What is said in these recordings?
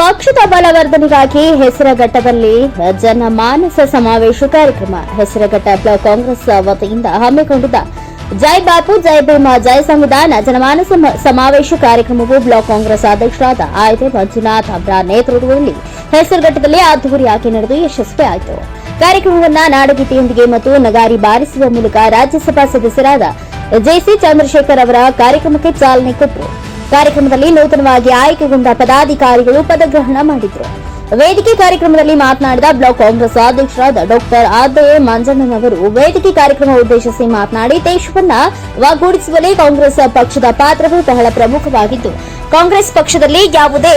ಪಕ್ಷದ ಬಲವರ್ಧನೆಗಾಗಿ ಹೆಸರಘಟ್ಟದಲ್ಲಿ ಜನಮಾನಸ ಸಮಾವೇಶ ಕಾರ್ಯಕ್ರಮ. ಹೆಸರಘಟ್ಟ ಬ್ಲಾಕ್ ಕಾಂಗ್ರೆಸ್ ವತಿಯಿಂದ ಹಮ್ಮಿಕೊಂಡಿದ್ದ ಜೈ ಬಾಪು, ಜೈ ಭೀಮ, ಜೈ ಸಂವಿಧಾನ ಜನಮಾನಸ ಸಮಾವೇಶ ಕಾರ್ಯಕ್ರಮವು ಬ್ಲಾಕ್ ಕಾಂಗ್ರೆಸ್ ಅಧ್ಯಕ್ಷರಾದ ಆಯ್ದೆ ಮಂಜುನಾಥ್ ಅವರ ನೇತೃತ್ವದಲ್ಲಿ ಹೆಸರುಘಟ್ಟದಲ್ಲಿ ಅದ್ದೂರಿಯಾಗಿ ನಡೆದು ಯಶಸ್ವಿಯಾಯಿತು ಕಾರ್ಯಕ್ರಮವನ್ನ ನಾಡಗೀತೆಯೊಂದಿಗೆ ಮತ್ತು ನಗಾರಿ ಬಾರಿಸುವ ಮೂಲಕ ರಾಜ್ಯಸಭಾ ಸದಸ್ಯರಾದ ಜೆಸಿ ಚಂದ್ರಶೇಖರ್ ಅವರ ಕಾರ್ಯಕ್ರಮಕ್ಕೆ ಚಾಲನೆ ಕೊಟ್ಟರು. ಕಾರ್ಯಕ್ರಮದಲ್ಲಿ ನೂತನವಾಗಿ ಆಯ್ಕೆಗೊಂಡ ಪದಾಧಿಕಾರಿಗಳು ಪದಗ್ರಹಣ ಮಾಡಿದರು. ವೇದಿಕೆ ಕಾರ್ಯಕ್ರಮದಲ್ಲಿ ಮಾತನಾಡಿದ ಬ್ಲಾಕ್ ಕಾಂಗ್ರೆಸ್ ಅಧ್ಯಕ್ಷರಾದ ಡಾಕ್ಟರ್ ಆದಯ ಮಂಜಣ್ಣನವರು ವೇದಿಕೆ ಕಾರ್ಯಕ್ರಮ ಉದ್ದೇಶಿಸಿ ಮಾತನಾಡಿ, ದೇಶವನ್ನ ಒಗ್ಗೂಡಿಸುವಲ್ಲಿ ಕಾಂಗ್ರೆಸ್ ಪಕ್ಷದ ಪಾತ್ರವು ಬಹಳ ಪ್ರಮುಖವಾಗಿದ್ದು, ಕಾಂಗ್ರೆಸ್ ಪಕ್ಷದಲ್ಲಿ ಯಾವುದೇ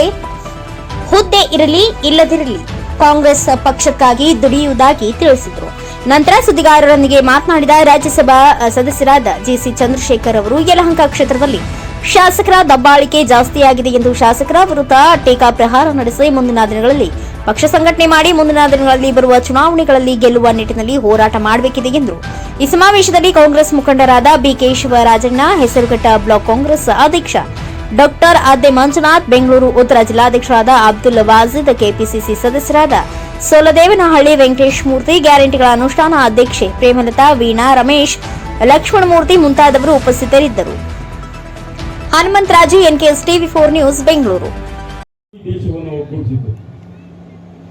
ಹುದ್ದೆ ಇರಲಿ, ಇಲ್ಲದಿರಲಿ ಕಾಂಗ್ರೆಸ್ ಪಕ್ಷಕ್ಕಾಗಿ ದುಡಿಯುವುದಾಗಿ ತಿಳಿಸಿದರು. ನಂತರ ಸುದ್ದಿಗಾರರೊಂದಿಗೆ ಮಾತನಾಡಿದ ರಾಜ್ಯಸಭಾ ಸದಸ್ಯರಾದ ಜಿಸಿ ಚಂದ್ರಶೇಖರ್ ಅವರು, ಯಲಹಂಕ ಕ್ಷೇತ್ರದಲ್ಲಿ ಶಾಸಕರ ದಬ್ಬಾಳಿಕೆ ಜಾಸ್ತಿಯಾಗಿದೆ ಎಂದು ಶಾಸಕರ ವಿರುದ್ಧ ಟೀಕಾ ಪ್ರಹಾರ ನಡೆಸಿ ಮುಂದಿನ ದಿನಗಳಲ್ಲಿ ಪಕ್ಷ ಸಂಘಟನೆ ಮಾಡಿ ಮುಂದಿನ ದಿನಗಳಲ್ಲಿ ಬರುವ ಚುನಾವಣೆಗಳಲ್ಲಿ ಗೆಲ್ಲುವ ನಿಟ್ಟಿನಲ್ಲಿ ಹೋರಾಟ ಮಾಡಬೇಕಿದೆ ಎಂದರು ಈ ಸಮಾವೇಶದಲ್ಲಿ ಕಾಂಗ್ರೆಸ್ ಮುಖಂಡರಾದ ಬಿಕೆ ಶಿವರಾಜಣ್ಣ, ಹೆಸರುಘಟ್ಟ ಬ್ಲಾಕ್ ಕಾಂಗ್ರೆಸ್ ಅಧ್ಯಕ್ಷ ಡಾಕ್ಟರ್ ಆದ್ಯ ಮಂಜುನಾಥ್, ಬೆಂಗಳೂರು ಉತ್ತರ ಜಿಲ್ಲಾಧ್ಯಕ್ಷರಾದ ಅಬ್ದುಲ್ ವಾಜಿದ್, ಕೆಪಿಸಿಸಿ ಸದಸ್ಯರಾದ ಸೋಲದೇವನಹಳ್ಳಿ ವೆಂಕಟೇಶ್ ಮೂರ್ತಿ, ಗ್ಯಾರಂಟಿಗಳ ಅನುಷ್ಠಾನ ಅಧ್ಯಕ್ಷೆ ಪ್ರೇಮಲತಾ, ವೀಣಾ ರಮೇಶ್, ಲಕ್ಷ್ಮಣಮೂರ್ತಿ ಮುಂತಾದವರು ಉಪಸ್ಥಿತರಿದ್ದರು. Hanumantharaju NKS TV four news, Bengaluru.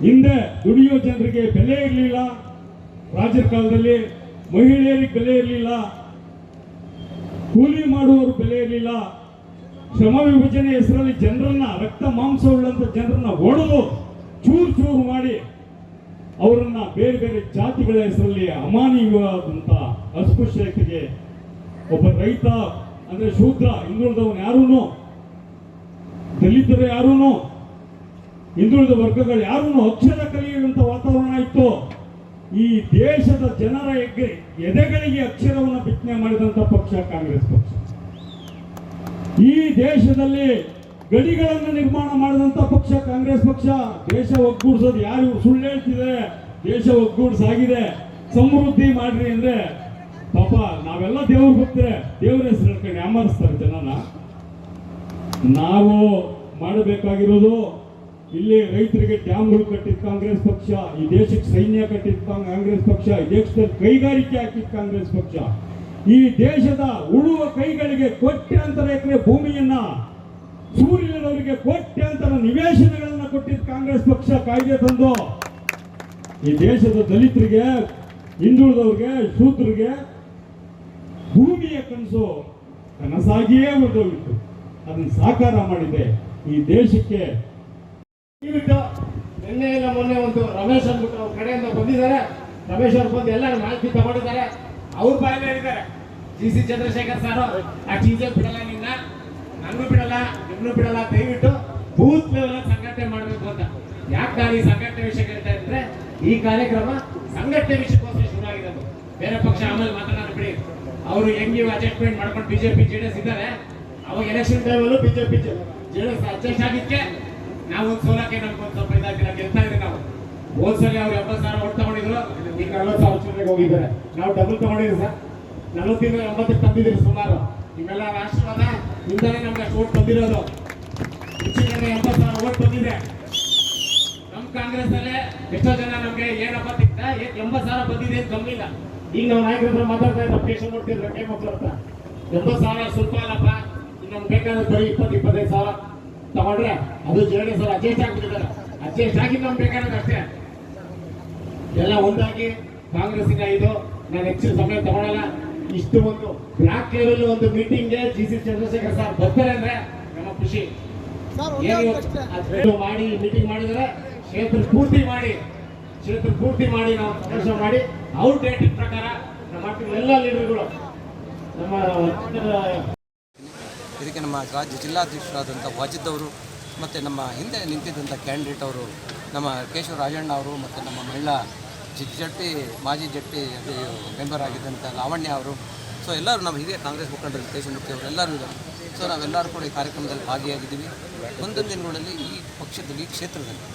ಹಿಂದೆ ದುಡಿಯೋ ಜನರಿಗೆ ಬೆಲೆ ಇರಲಿಲ್ಲ. ರಾಜರ ಕಾಲದಲ್ಲಿ ಮಹಿಳೆಯರಿಗೆ ಬೆಲೆ ಇರಲಿಲ್ಲ. ಕೂಲಿ ಮಾಡುವವರು ಬೆಲೆ ಇರಲಿಲ್ಲ. ಶ್ರಮ ವಿಭಜನೆ ಹೆಸರಲ್ಲಿ ಜನರನ್ನ, ರಕ್ತ ಮಾಂಸ ಉಳ್ಳಂತ ಜನರನ್ನ ಒಡೆದು ಚೂರು ಚೂರು ಮಾಡಿ ಅವರನ್ನ ಬೇರೆ ಬೇರೆ ಜಾತಿಗಳ ಹೆಸರಲ್ಲಿ ಅಮಾನವೀಯವಾದಂತ ಅಸ್ಪೃಶ್ಯತೆಗೆ ಒಬ್ಬ ರೈತ ಅಂದ್ರೆ ಶೂದ್ರ, ಹಿಂದುಳಿದವನು ಯಾರೂನು? ದಲಿತರು ಯಾರೂನು? ಹಿಂದುಳಿದ ವರ್ಗಗಳು ಯಾರೂ ಅಕ್ಷರ ಕಲಿಯುವಂತ ವಾತಾವರಣ ಇತ್ತು. ಈ ದೇಶದ ಜನರ ಹೆಗ್ಗೆ ಎದೆಗಳಿಗೆ ಅಕ್ಷರವನ್ನು ಬಿತ್ತನೆ ಮಾಡಿದಂತ ಪಕ್ಷ ಕಾಂಗ್ರೆಸ್ ಪಕ್ಷ. ಈ ದೇಶದಲ್ಲಿ ಗಡಿಗಳನ್ನು ನಿರ್ಮಾಣ ಮಾಡಿದಂತ ಪಕ್ಷ ಕಾಂಗ್ರೆಸ್ ಪಕ್ಷ. ದೇಶ ಒಗ್ಗೂಡಿಸೋದು ಯಾರು? ಸುಳ್ಳು ಹೇಳ್ತಿದೆ ದೇಶ ಒಗ್ಗೂಡಿಸಾಗಿದೆ. ಸಮೃದ್ಧಿ ಮಾಡ್ರಿ ಅಂದ್ರೆ ಪಾಪ, ನಾವೆಲ್ಲ ದೇವ್ರ ಹೋಗ್ತಾರೆ ದೇವ್ರ ಹೆಸರು ಹೇಳ್ಕೊಂಡು ಯಾಮಾರಿಸ್ತಾರೆ ಜನನ. ನಾವು ಮಾಡಬೇಕಾಗಿರೋದು ಇಲ್ಲಿ ರೈತರಿಗೆ ಡ್ಯಾಮ್ಗಳು ಕಟ್ಟಿದ ಕಾಂಗ್ರೆಸ್ ಪಕ್ಷ, ಈ ದೇಶಕ್ಕೆ ಸೈನ್ಯ ಕಟ್ಟಿದ ಕಾಂಗ್ರೆಸ್ ಪಕ್ಷ, ಈ ದೇಶದಲ್ಲಿ ಕೈಗಾರಿಕೆ ಹಾಕಿದ ಕಾಂಗ್ರೆಸ್ ಪಕ್ಷ. ಈ ದೇಶದ ಉಳುವ ಕೈಗಳಿಗೆ ಕೋಟ್ಯಾಂತರ ಎಕರೆ ಭೂಮಿಯನ್ನ, ಸೂರ್ಯನವರಿಗೆ ಕೋಟ್ಯಾಂತರ ನಿವೇಶನಗಳನ್ನ ಕೊಟ್ಟಿದ್ದ ಕಾಂಗ್ರೆಸ್ ಪಕ್ಷ ಕಾಯ್ದೆ ತಂದು, ಈ ದೇಶದ ದಲಿತರಿಗೆ, ಹಿಂದುಳಿದವ್ರಿಗೆ ಶೂದ್ರಿಗೆ ಭೂಮಿಯ ಕನಸು ಕನಸಾಗಿಯೇ ಮುಂದೋಗಿತ್ತು ಅದನ್ನು ಸಾಕಾರ ಮಾಡಿದೆ ಈ ದೇಶಕ್ಕೆ. ನಿನ್ನೆ ಇಲ್ಲ, ಮೊನ್ನೆ ಒಂದು ರಮೇಶ್ ಅಂದ್ಬಿಟ್ಟು ಅವ್ರ ಕಡೆಯಿಂದ ಬಂದಿದ್ದಾರೆ. ರಮೇಶ್ ಅವ್ರು ಬಂದು ಎಲ್ಲರೂ ಮಾಹಿತಿ ತಗೊಂಡಿದ್ದಾರೆ. ಅವ್ರ ಬಾಯಲ್ಲಿ ಹೇಳಿದ್ದಾರೆ ಜಿ ಸಿ ಚಂದ್ರಶೇಖರ್ ಸರ್ ಆ ಟೀಚೆ ಬಿಡಲ್ಲ ನಿನ್ನ. ನನ್ನೂ ಬಿಡಲ್ಲ ನಿನ್ನೂ ಬಿಡಲ್ಲ. ದಯವಿಟ್ಟು ಬೂತ್ ಲೆವೆಲ್ ಸಂಘಟನೆ ಮಾಡಬೇಕು ಅಂತ. ಯಾಕೆ ನಾನು ಈ ಸಂಘಟನೆ ವಿಷಯ ಕೇಳ್ತಾ ಇದ್ರೆ ಈ ಕಾರ್ಯಕ್ರಮ ಸಂಘಟನೆ ವಿಷಯಕ್ಕೋಸ್ಕರ ಶುರು ಆಗಿರೋದು ಬೇರೆ ಪಕ್ಷ ಆಮೇಲೆ ಮಾತನಾಡ ಬಿಡಿ ಅವರು ಹೆಂಗೆ ಅಡ್ಜಸ್ಟ್ಮೆಂಟ್ ಮಾಡ್ಕೊಂಡು ಬಿಜೆಪಿ ಜೆ ಡಿ ಎಸ್ ಇದ್ದಾರೆ? ಅವಾಗ ಎಲೆಕ್ಷನ್ ಟೈಮಲ್ಲೂ BJP J D S adjust ಆಗಿದ್ದಕ್ಕೆ ನಾವು ಒಂದು ಸೋಲಕ್ಕೆ ನಮ್ಗೆ ಒಂದು ಸ್ವಲ್ಪ ಇದಾಗಿಲ್ಲ ಗೆಲ್ತಾ ಇದ್ರಿ ನಾವು. ಹೋದ್ಸಲಿ ಅವ್ರು ಎಂಬತ್ತು ಸಾವಿರ ಓಟ್ ತಗೊಂಡಿದ್ರು, ಈಗ ನಲ್ವತ್ತು ಸಾವಿರ ಚುನಾವಣೆಗೆ ಹೋಗಿದ್ದಾರೆ. ನಾವು ಡಬಲ್ ತಗೊಂಡಿದ್ವಿ ಸರ್. ನಲವತ್ತಿಂದ ಎಂಬತ್ತಕ್ಕೆ ತಂದಿದ್ದೀರಿ ಸುಮಾರು. ನಿಮ್ಮೆಲ್ಲ ರಾಷ್ಟ್ರವಾದ ನಿಮ್ದಾನೆ ನಮ್ಗೆ ಅಷ್ಟು ಓಟ್ ಬಂದಿರೋದು. ಹೆಚ್ಚು ಜನ ಎಂಬತ್ತು ಸಾವಿರ ಓಟ್ ಬಂದಿದೆ. ನಮ್ಮ ಕಾಂಗ್ರೆಸ್ ಅಲ್ಲೇ ಎಷ್ಟೋ ಜನ ನಮಗೆ ಏನಪ್ಪ ತಿಕ್ತ ಎಂಬತ್ತು ಸಾವಿರ ಬಂದಿದೆ ಅಂತ ಕಮ್ಮಿ ಇಲ್ಲ ಈಗ ನಾವು ನಾಯಕರ ಹತ್ರ ಮಾತಾಡ್ತಾ ಇದ್ದ ಪೇಷನ್ ನೋಡ್ತಿದ್ರೆ ಕೈ ಮಕ್ಕಳ ಹತ್ರ ಎಂಬತ್ತು ಸಾವಿರ ಸ್ವಲ್ಪ ಅಲ್ಲಪ್ಪ ಇನ್ನೊಂದು ಬೇಕಾದ್ರೆ ಬರೀ ಇಪ್ಪತ್ತು ಇಪ್ಪತ್ತೈದು ಸಾವಿರ ತಗೊಂಡ್ರೆ ಅದು ಜರ್ನಿ ಸರ್ ಅಡ್ಜಸ್ಟ್ ಆಗ್ಬಿಟ್ಟಿದ್ದಾರೆ. ಅಡ್ಜಸ್ಟ್ ಆಗಿ ನಮ್ಗೆ ಬೇಕಾದ್ರೆ ಅಷ್ಟೇ. ಎಲ್ಲ ಒಂದಾಗಿ ಕಾಂಗ್ರೆಸ್ಸಿನ ಇದು ನಾನು ಹೆಚ್ಚಿನ ಸಮಯ ತಗೊಳಲ್ಲ. ಇಷ್ಟು ಒಂದು ಬ್ಲಾಕ್ ಲೆವೆಲ್ ಒಂದು ಮೀಟಿಂಗ್ಗೆ ಜಿ ಸಿ ಚಂದ್ರಶೇಖರ್ ಸರ್ ಬರ್ತಾರೆ ಅಂದ್ರೆ ನಮ್ಮ ಖುಷಿ. ಮಾಡಿ ಮೀಟಿಂಗ್ ಮಾಡಿದ್ರೆ ಕ್ಷೇತ್ರ ಪೂರ್ತಿ ಮಾಡಿ ಕ್ಷೇತ್ರ ಪೂರ್ತಿ ಮಾಡಿ ನಾವು ಕೆಲಸ ಮಾಡಿ. ಅವ್ರ ಡೇಟ್ ಪ್ರಕಾರ ನಮ್ಮ ಎಲ್ಲ ಲೀಡರ್ಗಳು ನಮ್ಮ ಇದಕ್ಕೆ ನಮ್ಮ ರಾಜ್ಯ ಜಿಲ್ಲಾಧ್ಯಕ್ಷರಾದಂಥ ವಾಜಿದ್ ಅವರು ಮತ್ತು ನಮ್ಮ ಹಿಂದೆ ನಿಂತಿದ್ದಂಥ ಕ್ಯಾಂಡಿಡೇಟ್ ಅವರು ನಮ್ಮ ಕೇಶವ ರಾಜಣ್ಣ ಅವರು ಮತ್ತು ನಮ್ಮ ಮಹಿಳಾ ಜಟ್ಟಿ, ಮಾಜಿ ಜಟ್ಟಿ ಮೆಂಬರ್ ಆಗಿದ್ದಂಥ ಲಾವಣ್ಯ ಅವರು. ಸೊ ಎಲ್ಲರೂ ನಮ್ಮ ಹಿರಿಯ ಕಾಂಗ್ರೆಸ್ ಮುಖಂಡರು ದೇಶಮೂರ್ತಿ ಅವರು ಎಲ್ಲರೂ ಇದ್ದಾರೆ. ಸೊ ನಾವೆಲ್ಲರೂ ಕೂಡ ಈ ಕಾರ್ಯಕ್ರಮದಲ್ಲಿ ಭಾಗಿಯಾಗಿದ್ದೀವಿ. ಮುಂದಿನ ದಿನಗಳಲ್ಲಿ ಈ ಪಕ್ಷದಲ್ಲಿ, ಈ ಕ್ಷೇತ್ರದಲ್ಲಿ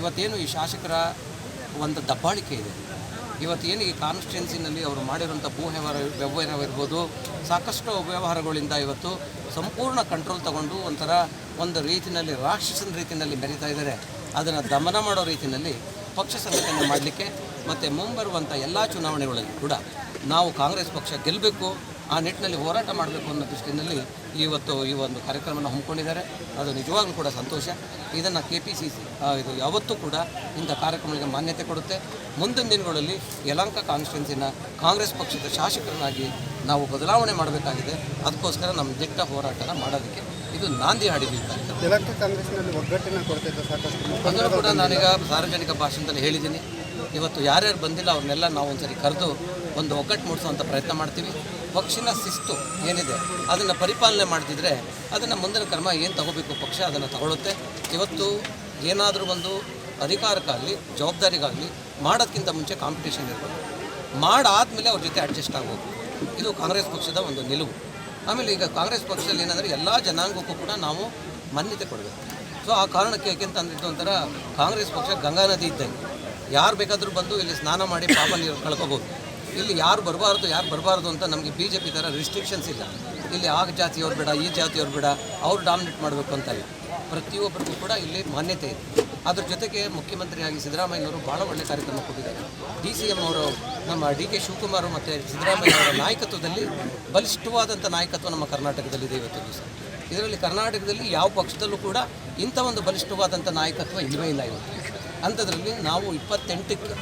ಇವತ್ತೇನು ಈ ಶಾಸಕರ ಒಂದು ದಬ್ಬಾಳಿಕೆ ಇದೆ ಇವತ್ತೇನು ಈ ಕಾನ್ಸ್ಟಿಟ್ಯೂನ್ಸಿನಲ್ಲಿ ಅವರು ಮಾಡಿರುವಂಥ ಭೂ ವ್ಯವಹಾರ ವ್ಯವಹಾರವಿರ್ಬೋದು, ಸಾಕಷ್ಟು ವ್ಯವಹಾರಗಳಿಂದ ಇವತ್ತು ಸಂಪೂರ್ಣ ಕಂಟ್ರೋಲ್ ತಗೊಂಡು ಒಂಥರ ಒಂದು ರೀತಿಯಲ್ಲಿ ರಾಕ್ಷಸನ ರೀತಿಯಲ್ಲಿ ಮೆರೀತಾ ಇದ್ದಾರೆ. ಅದನ್ನು ದಮನ ಮಾಡೋ ರೀತಿಯಲ್ಲಿ ಪಕ್ಷ ಸಂಘಟನೆ ಮಾಡಲಿಕ್ಕೆ ಮತ್ತು ಮುಂಬರುವಂಥ ಎಲ್ಲ ಚುನಾವಣೆಗಳಲ್ಲಿ ಕೂಡ ನಾವು ಕಾಂಗ್ರೆಸ್ ಪಕ್ಷ ಗೆಲ್ಲಬೇಕು ಆ ನಿಟ್ಟಿನಲ್ಲಿ ಹೋರಾಟ ಮಾಡಬೇಕು ಅನ್ನೋ ದೃಷ್ಟಿಯಲ್ಲಿ ಇವತ್ತು ಈ ಒಂದು ಕಾರ್ಯಕ್ರಮವನ್ನು ಹಮ್ಮಿಕೊಂಡಿದ್ದಾರೆ. ಅದು ನಿಜವಾಗ್ಲೂ ಕೂಡ ಸಂತೋಷ. ಇದನ್ನು ಕೆ ಪಿ ಸಿ ಸಿ ಇದು ಯಾವತ್ತೂ ಕೂಡ ಇಂಥ ಕಾರ್ಯಕ್ರಮಗಳಿಗೆ ಮಾನ್ಯತೆ ಕೊಡುತ್ತೆ. ಮುಂದಿನ ದಿನಗಳಲ್ಲಿ ಯಲಂಕ ಕಾನ್ಸ್ಟಿಟ್ಯೂನ್ಸಿನ ಕಾಂಗ್ರೆಸ್ ಪಕ್ಷದ ಶಾಸಕರನ್ನಾಗಿ ನಾವು ಬದಲಾವಣೆ ಮಾಡಬೇಕಾಗಿದೆ. ಅದಕ್ಕೋಸ್ಕರ ನಮ್ಮ ದಿಟ್ಟ ಹೋರಾಟನ ಮಾಡೋದಕ್ಕೆ ಇದು ನಾಂದಿ ಹಾಡಿದ್ವಿ ಅಂದರೂ ಯಲಹಂಕ ಕಾಂಗ್ರೆಸ್ನಲ್ಲಿ ಒಗ್ಗಟ್ಟಿನ ಕೊರತೆ ಸಾಕಷ್ಟು. ಅದನ್ನು ಕೂಡ ನಾನೀಗ ಸಾರ್ವಜನಿಕ ಭಾಷಣದಲ್ಲಿ ಹೇಳಿದ್ದೀನಿ. ಇವತ್ತು ಯಾರ್ಯಾರು ಬಂದಿಲ್ಲ ಅವ್ರನ್ನೆಲ್ಲ ನಾವು ಒಂದ್ಸರಿ ಕರೆದು ಒಂದು ಒಗ್ಗಟ್ಟು ಮೂಡಿಸುವಂಥ ಪ್ರಯತ್ನ ಮಾಡ್ತೀವಿ. ಪಕ್ಷಿನ ಶಿಸ್ತು ಏನಿದೆ ಅದನ್ನು ಪರಿಪಾಲನೆ ಮಾಡ್ತಿದ್ರೆ ಅದನ್ನು ಮುಂದಿನ ಕ್ರಮ ಏನು ತಗೋಬೇಕು ಪಕ್ಷ ಅದನ್ನು ತಗೊಳ್ಳುತ್ತೆ ಇವತ್ತು ಏನಾದರೂ ಒಂದು ಅಧಿಕಾರಕ್ಕಾಗಲಿ, ಜವಾಬ್ದಾರಿಗಾಗಲಿ ಮಾಡೋದಕ್ಕಿಂತ ಮುಂಚೆ ಕಾಂಪಿಟೇಷನ್ ಇರಬೇಕು. ಮಾಡಾದಮೇಲೆ ಅವ್ರ ಜೊತೆ ಅಡ್ಜಸ್ಟ್ ಆಗ್ಬೋದು. ಇದು ಕಾಂಗ್ರೆಸ್ ಪಕ್ಷದ ಒಂದು ನಿಲುವು. ಆಮೇಲೆ ಈಗ ಕಾಂಗ್ರೆಸ್ ಪಕ್ಷದಲ್ಲಿ ಏನಂದರೆ ಎಲ್ಲ ಜನಾಂಗಕ್ಕೂ ಕೂಡ ನಾವು ಮಾನ್ಯತೆ ಕೊಡಬೇಕು. ಸೊ ಆ ಕಾರಣಕ್ಕೆ ಯಾಕೆಂತಂದ್ರೆ ಇದು ಒಂಥರ ಕಾಂಗ್ರೆಸ್ ಪಕ್ಷ ಗಂಗಾ ನದಿ ಇದ್ದಂಗೆ. ಯಾರು ಬೇಕಾದರೂ ಬಂದು ಇಲ್ಲಿ ಸ್ನಾನ ಮಾಡಿ ಪಾಪ ನೀರು ಕಳ್ಕೊಬೋದು. ಇಲ್ಲಿ ಯಾರು ಬರಬಾರ್ದು ಯಾರು ಬರಬಾರ್ದು ಅಂತ ನಮಗೆ ಬಿ ಜೆ ಪಿ ಥರ ರಿಸ್ಟ್ರಿಕ್ಷನ್ಸ್ ಇಲ್ಲ. ಇಲ್ಲಿ ಆ ಜಾತಿಯವ್ರು ಬೇಡ, ಈ ಜಾತಿಯವ್ರು ಬೇಡ, ಅವ್ರು ಡಾಮಿನೇಟ್ ಮಾಡಬೇಕು ಅಂತ ಇಲ್ಲ ಪ್ರತಿಯೊಬ್ಬರಿಗೂ ಕೂಡ ಇಲ್ಲಿ ಮಾನ್ಯತೆ ಇದೆ. ಅದ್ರ ಜೊತೆಗೆ ಮುಖ್ಯಮಂತ್ರಿಯಾಗಿ ಸಿದ್ದರಾಮಯ್ಯನವರು ಭಾಳ ಒಳ್ಳೆ ಕಾರ್ಯಕ್ರಮ ಕೊಟ್ಟಿದ್ದಾರೆ. ಡಿ ಸಿ ಎಂ ಅವರು, ನಮ್ಮ ಡಿ ಕೆ ಶಿವಕುಮಾರ್ ಮತ್ತು ಸಿದ್ದರಾಮಯ್ಯ ಅವರ ನಾಯಕತ್ವದಲ್ಲಿ ಬಲಿಷ್ಠವಾದಂಥ ನಾಯಕತ್ವ ನಮ್ಮ ಕರ್ನಾಟಕದಲ್ಲಿದೆ ಇವತ್ತು ದಿವಸ. ಇದರಲ್ಲಿ ಕರ್ನಾಟಕದಲ್ಲಿ ಯಾವ ಪಕ್ಷದಲ್ಲೂ ಕೂಡ ಇಂಥ ಒಂದು ಬಲಿಷ್ಠವಾದಂಥ ನಾಯಕತ್ವ ಇಲ್ಲವೇ ಇಲ್ಲ ಇವತ್ತು. ಅಂಥದ್ರಲ್ಲಿ ನಾವು ಇಪ್ಪತ್ತೆಂಟಕ್ಕೆ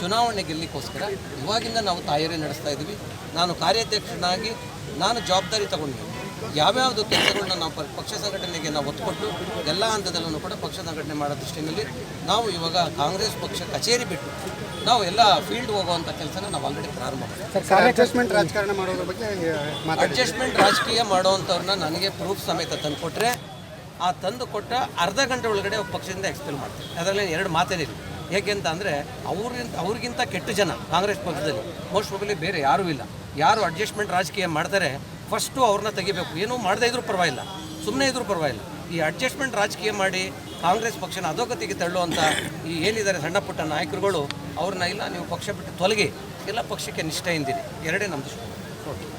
ಚುನಾವಣೆ ಗೆಲ್ಲಕ್ಕೋಸ್ಕರ ಇವಾಗಿಂದ ನಾವು ತಯಾರಿ ನಡೆಸ್ತಾ ಇದ್ದೀವಿ. ನಾನು ಕಾರ್ಯಾಧ್ಯಕ್ಷನಾಗಿ ನಾನು ಜವಾಬ್ದಾರಿ ತಗೊಂಡಿದ್ದೀನಿ. ಯಾವ್ಯಾವುದು ಕೆಲಸಗಳನ್ನ ನಾವು ಪಕ್ಷ ಸಂಘಟನೆಗೆ ನಾವು ಒತ್ತು ಕೊಟ್ಟು ಎಲ್ಲ ಹಂತದಲ್ಲೂ ಕೂಡ ಪಕ್ಷ ಸಂಘಟನೆ ಮಾಡೋ ದೃಷ್ಟಿನಲ್ಲಿ ನಾವು ಇವಾಗ ಕಾಂಗ್ರೆಸ್ ಪಕ್ಷ ಕಚೇರಿ ಬಿಟ್ಟು ನಾವು ಎಲ್ಲ ಫೀಲ್ಡ್ ಹೋಗುವಂಥ ಕೆಲಸನ ನಾವು ಆಲ್ರೆಡಿ ಪ್ರಾರಂಭ ಅಡ್ಜಸ್ಟ್ಮೆಂಟ್ ರಾಜಕಾರಣ ಮಾಡೋದ್ರ ಬಗ್ಗೆ ಮಾತಾಡಿ ಅಡ್ಜಸ್ಟ್ಮೆಂಟ್ ರಾಜಕೀಯ ಮಾಡುವಂಥವ್ರನ್ನ ನನಗೆ ಪ್ರೂಫ್ ಸಮೇತ ತಂದುಕೊಟ್ರೆ ಆ ತಂದು ಕೊಟ್ಟ ಅರ್ಧ ಗಂಟೆ ಒಳಗಡೆ ಪಕ್ಷದಿಂದ ಎಕ್ಸ್ಪೆಲ್ ಮಾಡ್ತೀವಿ ಅದರಲ್ಲಿ ಎರಡು ಮಾತೇನಿಲ್ಲ. ಏಕೆಂತ ಅಂದರೆ ಅವ್ರಿಗಿಂತ ಅವ್ರಿಗಿಂತ ಕೆಟ್ಟ ಜನ ಕಾಂಗ್ರೆಸ್ ಪಕ್ಷದಲ್ಲಿ. ಮೋಸ್ಟ್ ಪ್ರಾಬಲಿ ಬೇರೆ ಯಾರೂ ಇಲ್ಲ. ಯಾರು ಅಡ್ಜಸ್ಟ್ಮೆಂಟ್ ರಾಜಕೀಯ ಮಾಡ್ತಾರೆ ಫಸ್ಟು ಅವ್ರನ್ನ ತೆಗಿಬೇಕು. ಏನೂ ಮಾಡದೇ ಇದ್ರೂ ಪರವಾಗಿಲ್ಲ. ಸುಮ್ಮನೆ ಇದ್ರೂ ಪರವಾಗಿಲ್ಲ. ಈ ಅಡ್ಜಸ್ಟ್ಮೆಂಟ್ ರಾಜಕೀಯ ಮಾಡಿ ಕಾಂಗ್ರೆಸ್ ಪಕ್ಷನ ಅಧೋಗತಿಗೆ ತಳ್ಳುವಂಥ ಈ ಏನಿದ್ದಾರೆ ಸಣ್ಣ ಪುಟ್ಟ ನಾಯಕರುಗಳು, ಅವ್ರನ್ನ ಇಲ್ಲ, ನೀವು ಪಕ್ಷ ಬಿಟ್ಟು ತೊಲಗಿ. ಎಲ್ಲ ಪಕ್ಷಕ್ಕೆ ನಿಷ್ಠೆಯಿಂದಿರಿ. ಎರಡೇ ನಮ್ಮದು ಥ್ಯಾಂಕ್ ಯು